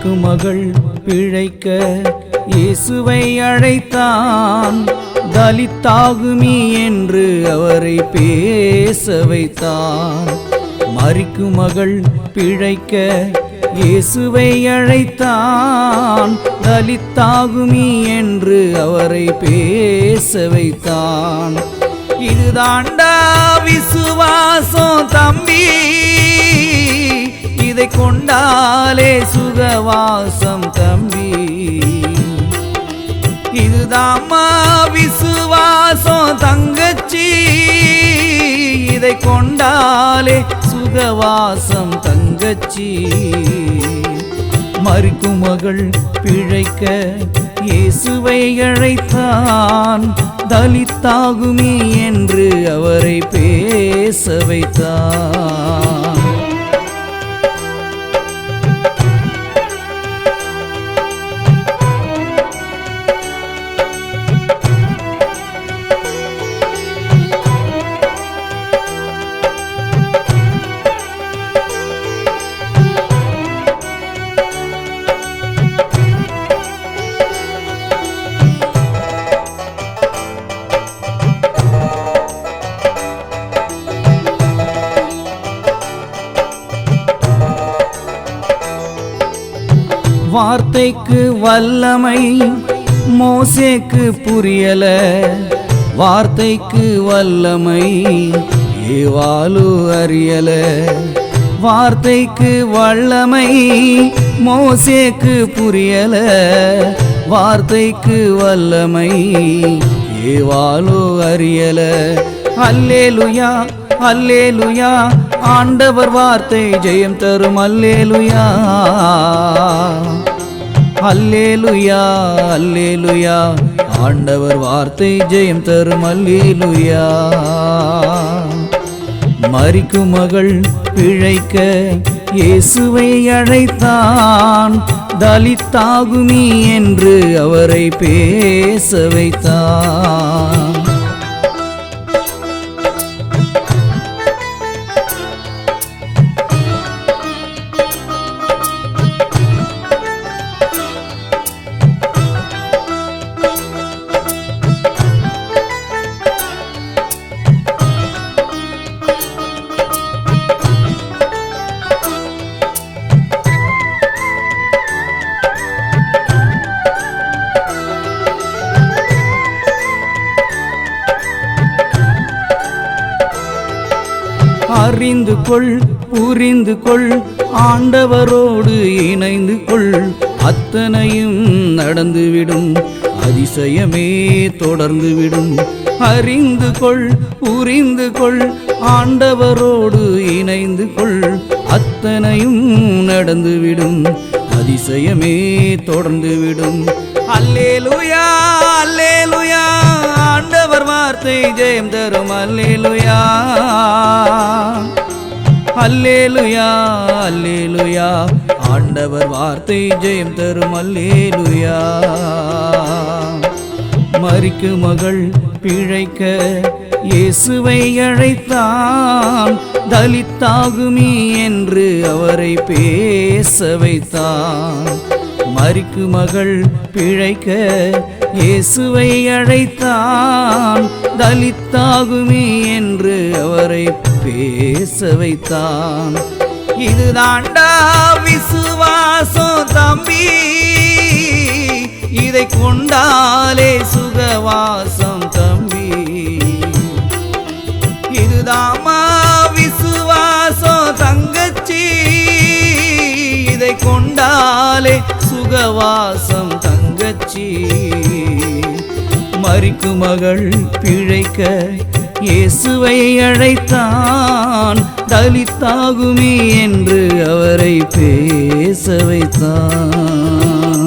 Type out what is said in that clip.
மறிக்கும் மகள் பிழைக்க இயேசுவை அழைத்தான். தலித்தாகுமி என்று அவரை பேச வைத்தான். மறிக்கு மகள் பிழைக்க இயேசுவை அழைத்தான். தலித்தாகுமி என்று அவரை பேச வைத்தான். இதுதாண்டா விசுவாசம் தம்பி. இதை கொண்டாலே சுகவாசம் தம்பி. இதுதாம்மா விசுவாசம் தங்கச்சி. இதை கொண்டாலே சுகவாசம் தங்கச்சி. மறிக்கும் மகள் பிழைக்க இயேசுவை அழைத்தான். தலித்தாகுமி என்று அவரை பேச வைத்தான். வார்த்தைக்கு வல்லமை மோசேக்கு புரியல. வார்த்தைக்கு வல்லமை ஏவாலு அறியல. வார்த்தைக்கு வல்லமை மோசேக்கு புரியல. வார்த்தைக்கு வல்லமை ஏவாலு அறியல. அல்லேலுயா அல்லேலுயா ஆண்டவர் வார்த்தை ஜெயம் தரும் அல்லேலுயா. அல்லேலுயா அல்லேலுயா ஆண்டவர் வார்த்தை ஜெயம் தரும் அல்லேலுயா மறிக்கும் மகள் பிழைக்க இயேசுவை அழைத்தான். தலித்தாகுமி என்று அவரை பேச வைத்தான். புரிந்து கொள் புரிந்து கொள். ஆண்டவரோடு இணைந்து கொள். அத்தனையும் நடந்துவிடும் அதிசயமே தொடர்ந்துவிடும் அறிந்து கொள் புரிந்து கொள். ஆண்டவரோடு இணைந்து கொள். அத்தனையும் நடந்துவிடும் அதிசயமே தொடர்ந்துவிடும் அல்லேலுயா அல்லேலுயா. ஆண்டவர் வார்த்தை ஜெயம் தரும். அல்லேலுயா. அல்லேலுயா அல்லேலுயா. ஆண்டவர் வார்த்தை ஜெயம் தரும் அல்லேலுயா. மறிக்கு மகள் பிழைக்க இயேசுவை அழைத்தான். தலித்தாகுமி என்று அவரை பேச வைத்தான். மறிக்கு மகள் பிழைக்க இயேசுவை அழைத்தான். தலித்தாகுமி என்று அவரை பேச வைத்தான் இது தாண்டா விசுவாசம் தம்பி. இதை கொண்டாலே சுகவாசம் தம்பி. இதுதாமா விசுவாசம் தங்கச்சி. இதை கொண்டாலே சுகவாசம் தங்கச்சி. மறிக்கு மகள் பிழைக்க இயேசுவை அழைத்தான் தலித்தாகுமே என்று அவரை பேச வைத்தான்.